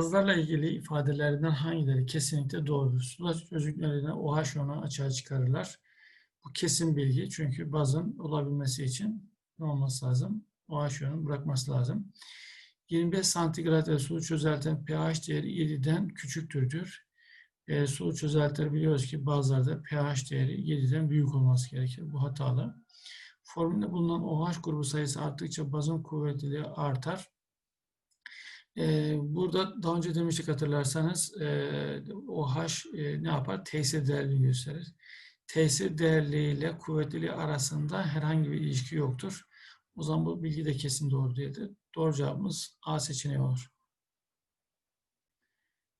Bazılarla ilgili ifadelerden hangileri kesinlikle doğrudur? Sular çözüklerine OH iyonu açığa çıkarırlar. Bu kesin bilgi çünkü bazın olabilmesi için ne olması lazım? OH iyonu bırakması lazım. 25 santigrat sulu çözeltinin pH değeri 7'den küçüktür. E, sulu çözeltileri biliyoruz ki bazılarda pH değeri 7'den büyük olması gerekir. Bu hatalı. Formülde bulunan OH grubu sayısı arttıkça bazın kuvvetliliği artar. Ee, burada daha önce demiştik hatırlarsanız e, OH e, ne yapar? Tesir değerliğini gösterir. Tesir değerliği kuvvetliliği arasında herhangi bir ilişki yoktur. O zaman bu bilgi de kesin doğru değildir. Doğru cevabımız A seçeneği olur.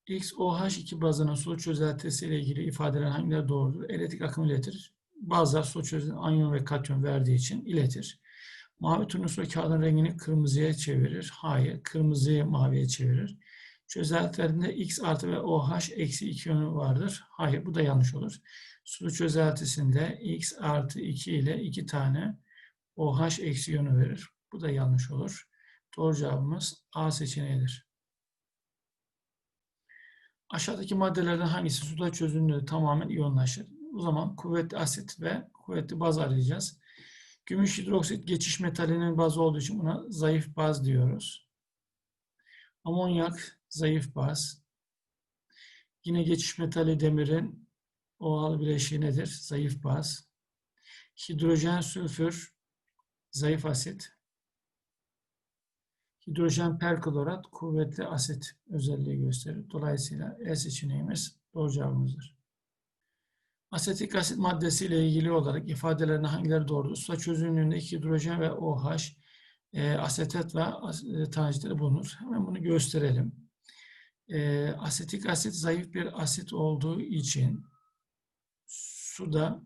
X, OH2 bazının su çözeltisi ile ilgili ifadeler hangileri doğrudur? Elektrik akım iletir. Bazılar su çözeltisi anyon ve katyon verdiği için iletir. Mavi turnusol kağıdın rengini kırmızıya çevirir. Hayır, kırmızıyı maviye çevirir. Çözeltilerinde X artı ve OH eksi 2 yönü vardır. Hayır, bu da yanlış olur. Sulu çözeltisinde X artı 2 ile 2 tane OH eksi yönü verir. Bu da yanlış olur. Doğru cevabımız A seçeneğidir. Aşağıdaki maddelerden hangisi suda çözündüğü tamamen iyonlaşır? O zaman kuvvetli asit ve kuvvetli baz arayacağız. Gümüş hidroksit geçiş metalinin bazı olduğu için buna zayıf baz diyoruz. Amonyak zayıf baz. Yine geçiş metali demirin OAL bileşiği nedir? Zayıf baz. Hidrojen sülfür zayıf asit. Hidrojen perklorat kuvvetli asit özelliği gösterir. Dolayısıyla E seçeneğimiz doğru cevabımızdır. Asetik asit maddesi ile ilgili olarak ifadelerine hangileri doğrudur? Suda çözünürlüğünde hidrojen ve OH, e, asetat ve e, tanecitleri bulunur. Hemen bunu gösterelim. E, asetik asit zayıf bir asit olduğu için suda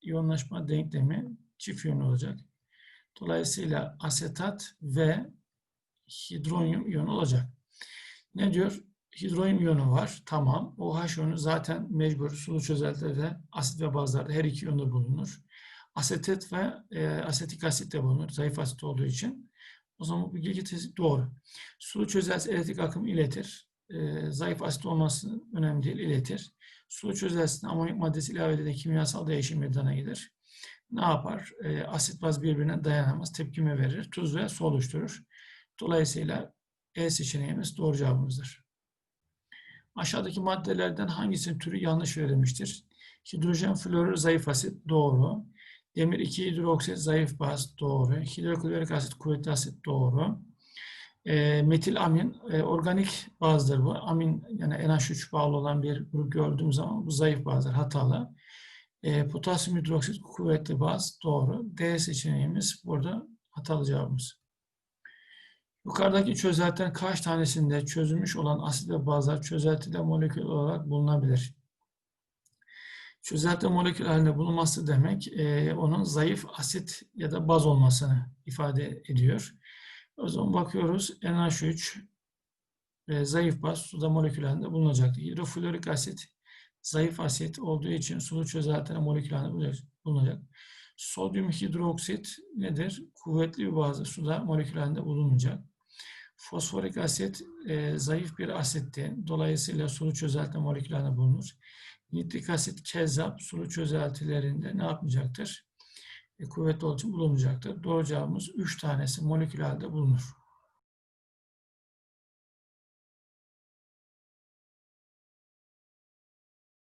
iyonlaşma denklemi çift yönlü olacak. Dolayısıyla asetat ve hidronyum iyonu olacak. Ne diyor? Hidrojen iyonu var. Tamam. OH iyonu zaten mecbur sulu çözeltilerde asit ve bazlarda her iki iyonda bulunur. Asetet ve e, asetik asit de bulunur. Zayıf asit olduğu için. O zaman bu bilgi doğru. Sulu çözelti elektrik akım iletir. E, zayıf asit olması önemli değil, iletir. Sulu çözeltisinde amonyak maddesi ilave edilen kimyasal değişim meydana gelir. Ne yapar? E, asit baz birbirine dayanamaz, tepkime verir, tuz ve su oluşturur. Dolayısıyla E seçeneğimiz doğru cevabımızdır. Aşağıdaki maddelerden hangisinin türü yanlış verilmiştir? Hidrojen florür zayıf asit doğru. Demir 2 hidroksit zayıf baz doğru. Hidroklorik asit kuvvetli asit doğru. E, metil amin e, organik bazdır bu. Amin yani NH3 bağlı olan bir grup gördüğüm zaman bu zayıf bazdır hatalı. E, potasyum hidroksit kuvvetli baz doğru. D seçeneğimiz burada hatalı cevabımız. Yukarıdaki çözeltilerin kaç tanesinde çözülmüş olan asit ve bazlar çözeltide molekül olarak bulunabilir? Çözelti molekül halinde bulunması demek e, onun zayıf asit ya da baz olmasını ifade ediyor. O zaman bakıyoruz NH3 e, zayıf baz suda molekül halinde bulunacaktır. Hidroflorik asit zayıf asit olduğu için sulu çözeltide molekül halinde bulunacak. Sodyum hidroksit nedir? Kuvvetli bir bazı suda molekül halinde bulunacak. Fosforik asit e, zayıf bir asitti. Dolayısıyla sulu çözelti moleküllerinde bulunur. Nitrik asit kezzap sulu çözeltilerinde ne yapmayacaktır? E, kuvvetli olduğu için bulunmayacaktır. Doğru cevabımız 3 tanesi molekül halde bulunur.